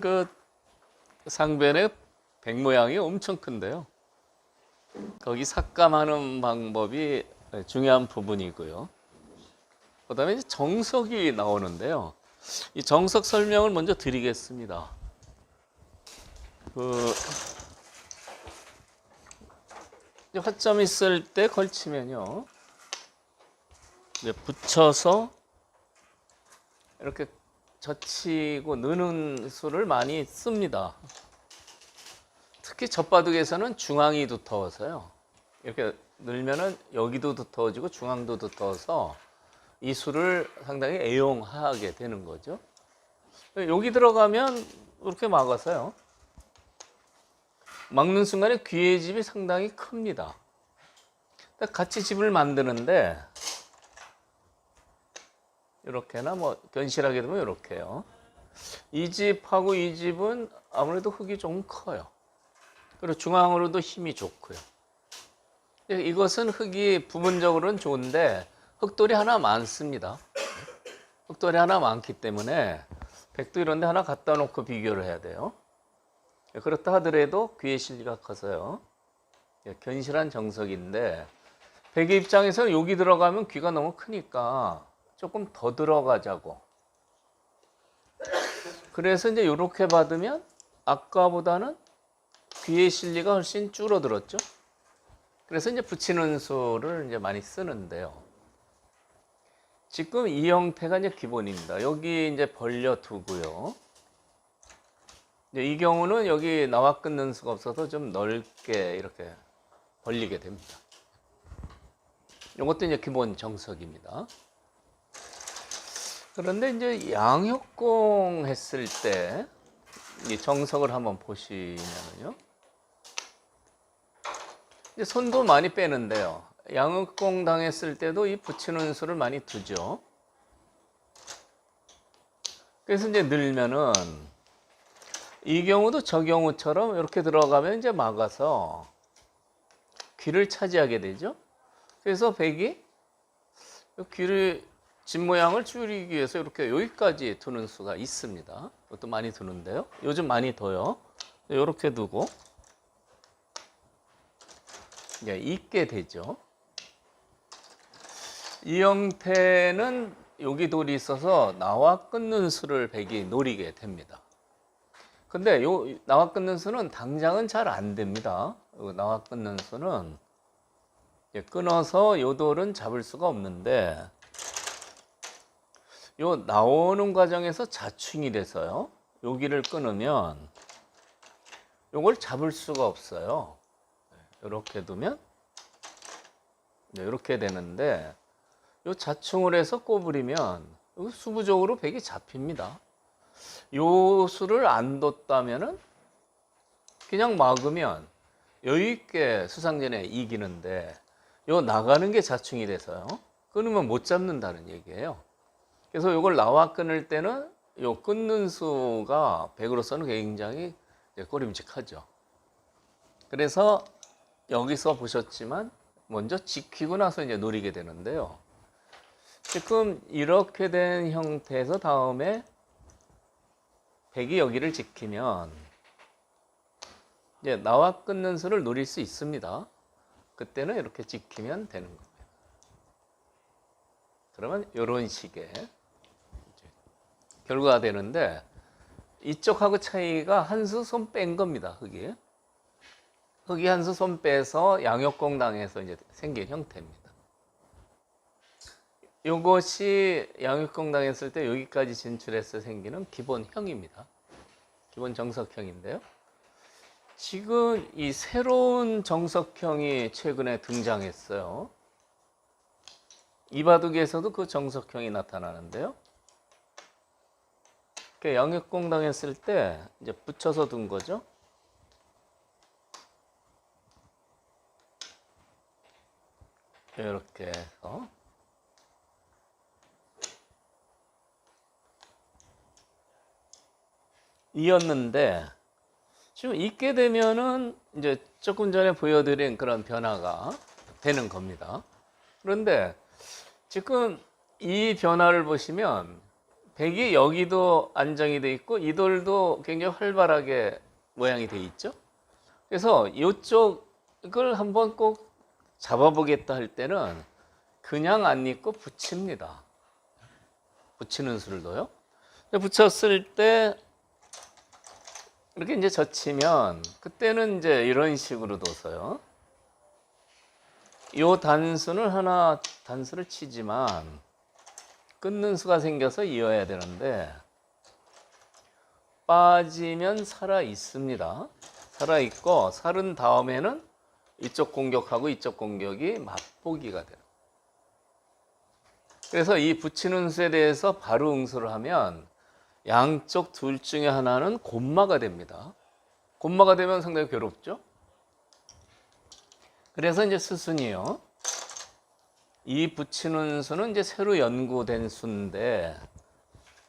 그 상변의 백 모양이 엄청 큰데요. 거기 삭감하는 방법이 중요한 부분이고요. 그다음에 정석이 나오는데요. 이 정석 설명을 먼저 드리겠습니다. 그 화점 있을 때 걸치면요. 붙여서 이렇게 젖히고 느는 수를 많이 씁니다. 특히 젖바둑에서는 중앙이 두터워서요. 이렇게 늘면은 여기도 두터워지고 중앙도 두터워서 이 수를 상당히 애용하게 되는 거죠. 여기 들어가면 이렇게 막아서요. 막는 순간에 귀의 집이 상당히 큽니다. 같이 집을 만드는데 이렇게나 뭐 견실하게 되면 이렇게요. 이 집하고 이 집은 아무래도 흙이 좀 커요. 그리고 중앙으로도 힘이 좋고요. 이것은 흙이 부분적으로는 좋은데 흙돌이 하나 많습니다. 흙돌이 하나 많기 때문에 백도 이런 데 하나 갖다 놓고 비교를 해야 돼요. 그렇다 하더라도 귀의 실리가 커서요. 견실한 정석인데 백의 입장에서 여기 들어가면 귀가 너무 크니까 조금 더 들어가자고. 그래서 이제 이렇게 받으면 아까보다는 귀의 실리가 훨씬 줄어들었죠. 그래서 이제 붙이는 수를 이제 많이 쓰는데요. 지금 이 형태가 이제 기본입니다. 여기 이제 벌려 두고요. 이 경우는 여기 나와 끊는 수가 없어서 좀 넓게 이렇게 벌리게 됩니다. 이것도 이제 기본 정석입니다. 그런데 이제 양효공 했을 때이 정석을 한번 보시면요. 손도 많이 빼는데요. 양흑공 당했을 때도 이 붙이는 수를 많이 두죠. 그래서 이제 늘면은 이 경우도 저 경우처럼 이렇게 들어가면 이제 막아서 귀를 차지하게 되죠. 그래서 백이 귀를 집 모양을 줄이기 위해서 이렇게 여기까지 두는 수가 있습니다. 이것도 많이 두는데요. 요즘 많이 둬요. 이렇게 두고 예, 있게 되죠. 이 형태는 여기 돌이 있어서 나와 끊는 수를 백이 노리게 됩니다. 근데 요 나와 끊는 수는 당장은 잘 안 됩니다. 나와 끊는 수는 예, 끊어서 요 돌은 잡을 수가 없는데 요 나오는 과정에서 자충이 돼서요. 여기를 끊으면 요걸 잡을 수가 없어요. 이렇게 두면 이렇게 되는데 요 자충을 해서 꼬부리면 수부적으로 백이 잡힙니다. 요 수를 안 뒀다면은 그냥 막으면 여유 있게 수상전에 이기는데 요 나가는 게 자충이 돼서요. 끊으면 못 잡는다는 얘기예요. 그래서 이걸 나와 끊을 때는 요 끊는 수가 백으로서는 굉장히 꼬림직하죠. 그래서 여기서 보셨지만 먼저 지키고 나서 이제 노리게 되는데요. 지금 이렇게 된 형태에서 다음에 백이 여기를 지키면 이제 나와 끊는 수를 노릴 수 있습니다. 그때는 이렇게 지키면 되는 겁니다. 그러면 이런 식의 결과가 되는데 이쪽하고 차이가 한 수 손 뺀 겁니다. 흙이. 흙이 한 수 손 빼서 양육공당에서 이제 생긴 형태입니다. 이것이 양육공당했을 때 여기까지 진출해서 생기는 기본형입니다. 기본 정석형인데요. 지금 이 새로운 정석형이 최근에 등장했어요. 이바둑에서도 그 정석형이 나타나는데요. 양육공 당했을 때 이제 붙여서 둔 거죠. 이렇게 해서 이었는데 지금 있게 되면은 이제 조금 전에 보여드린 그런 변화가 되는 겁니다. 그런데 지금 이 변화를 보시면 백이 여기도 안정이 돼 있고 이 돌도 굉장히 활발하게 모양이 돼 있죠. 그래서 이쪽을 한번 꼭 잡아보겠다 할 때는 그냥 안 입고 붙입니다. 붙이는 둬요. 붙였을 때 이렇게 이제 젖히면 그때는 이제 이런 식으로 둬서요. 요 단수는 하나 단수를 치지만 끊는 수가 생겨서 이어야 되는데 빠지면 살아 있습니다. 살아 있고 살은 다음에는 이쪽 공격하고 이쪽 공격이 맛보기가 돼요. 그래서 이 붙이는 수에 대해서 바로 응수를 하면 양쪽 둘 중에 하나는 곰마가 됩니다. 곰마가 되면 상당히 괴롭죠. 그래서 이제 수순이요. 이 붙이는 수는 이제 새로 연구된 수인데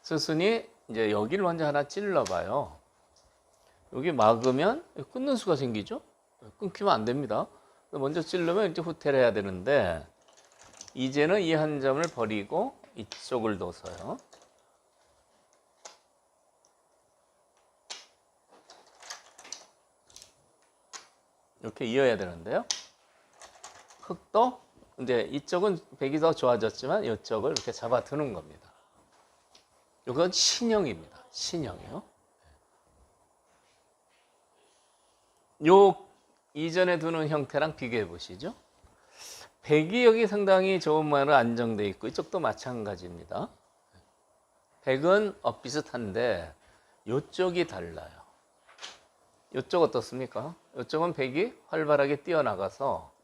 수순이 이제 여기를 먼저 하나 찔러봐요. 여기 막으면 끊는 수가 생기죠. 끊기면 안 됩니다. 먼저 찔르면 이제 후퇴를 해야 되는데 이제는 이 한 점을 버리고 이쪽을 둬서요. 이렇게 이어야 되는데요. 흙도 이제 이쪽은 백이 더 좋아졌지만 이쪽을 이렇게 잡아두는 겁니다. 이건 신형입니다. 신형이요. 요 이전에 두는 형태랑 비교해 보시죠. 백이 여기 상당히 좋은 모양으로 안정돼 있고 이쪽도 마찬가지입니다. 백은 어, 비슷한데 이쪽이 달라요. 이쪽 어떻습니까? 이쪽은 백이 활발하게 뛰어나가서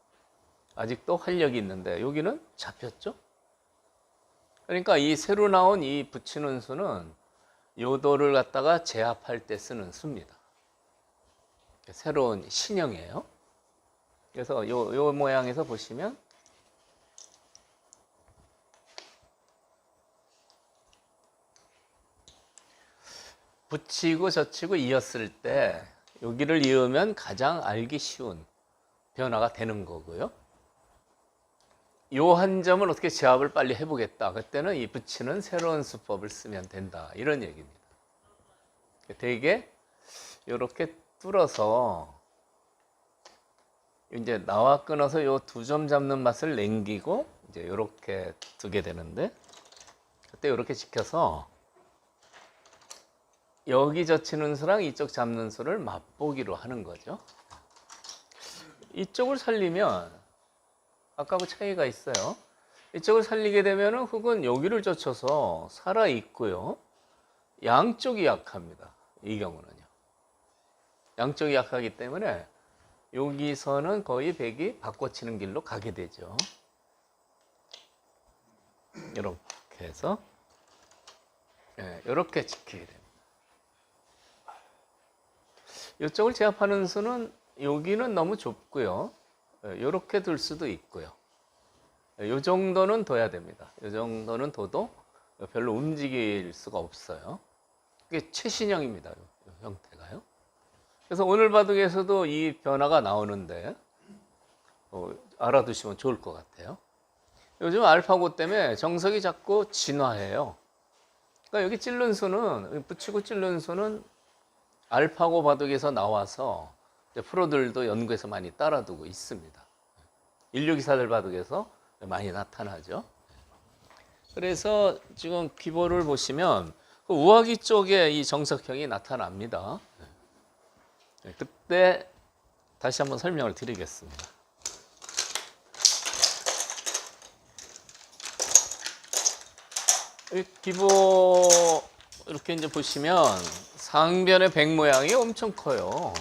아직도 활력이 있는데 여기는 잡혔죠? 그러니까 이 새로 나온 이 붙이는 수는 요도를 갖다가 제압할 때 쓰는 수입니다. 새로운 신형이에요. 그래서 요, 요 모양에서 보시면 붙이고 젖히고 이었을 때 여기를 이으면 가장 알기 쉬운 변화가 되는 거고요. 요 한 점을 어떻게 제압을 빨리 해보겠다. 그때는 이 붙이는 새로운 수법을 쓰면 된다. 이런 얘기입니다. 되게 이렇게 뚫어서 이제 나와 끊어서 요 두 점 잡는 맛을 남기고 이제 이렇게 두게 되는데 그때 이렇게 지켜서 여기 젖히는 수랑 이쪽 잡는 수를 맛보기로 하는 거죠. 이쪽을 살리면 아까하고 차이가 있어요. 이쪽을 살리게 되면 흙은 여기를 젖혀서 살아 있고요. 양쪽이 약합니다. 이 경우는요. 양쪽이 약하기 때문에 여기서는 거의 백이 바꿔치는 길로 가게 되죠. 이렇게 해서 예, 이렇게 지키게 됩니다. 이쪽을 제압하는 수는 여기는 너무 좁고요. 이렇게 둘 수도 있고요. 이 정도는 둬야 됩니다. 이 정도는 둬도 별로 움직일 수가 없어요. 이게 최신형입니다. 이 형태가요. 그래서 오늘 바둑에서도 이 변화가 나오는데 어, 알아두시면 좋을 것 같아요. 요즘 알파고 때문에 정석이 자꾸 진화해요. 그러니까 여기 찔른 수는 붙이고 찔른 수는 알파고 바둑에서 나와서 프로들도 연구해서 많이 따라두고 있습니다. 인류기사들 바둑에서 많이 나타나죠. 그래서 지금 기보를 보시면 그 우아기 쪽에 이 정석형이 나타납니다. 네, 그때 다시 한번 설명을 드리겠습니다. 이 기보 이렇게 이제 보시면 상변의 백 모양이 엄청 커요.